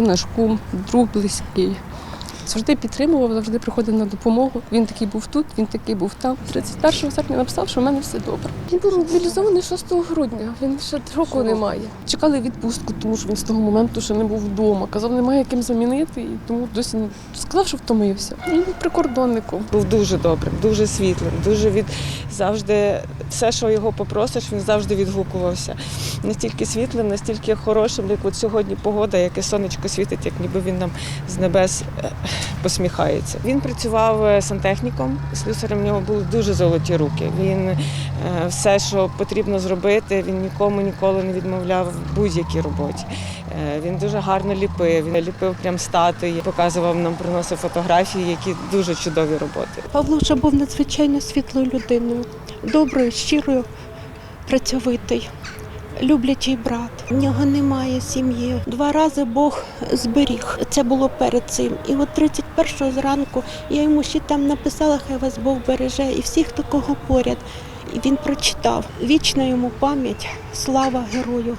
це наш кум, друг близький. Завжди підтримував, завжди приходив на допомогу. Він такий був тут, він такий був там. 31 серпня написав, що в мене все добре. Він був мобілізований 6 грудня. Він ще року немає. Чекали відпустку, тому що він з того моменту ще не був вдома. Казав, немає ким замінити, і тому досі не сказав, що втомився. Він був прикордонником. Був дуже добрим, дуже світлим, дуже від завжди все, що його попросиш, він завжди відгукувався. Настільки світлим, настільки хорошим, як от сьогодні погода, яке сонечко світить, як ніби він нам з небес е, посміхається. Він працював е, сантехніком, слюсарем в нього були дуже золоті руки. Він е, все, що потрібно зробити, він нікому ніколи не відмовляв в будь-якій роботі. Е, Він дуже гарно ліпив. Він ліпив прям статуї, показував нам, приносив фотографії, які дуже чудові роботи. Павло вже був надзвичайно світлою людиною, доброю, щирою, працьовитий, люблячий брат. У нього немає сім'ї. Два рази Бог зберіг. Це було перед цим. І от 31-го зранку я йому ще там написала, хай вас Бог береже, і всіх такого поряд. І він прочитав вічна йому пам'ять, слава герою.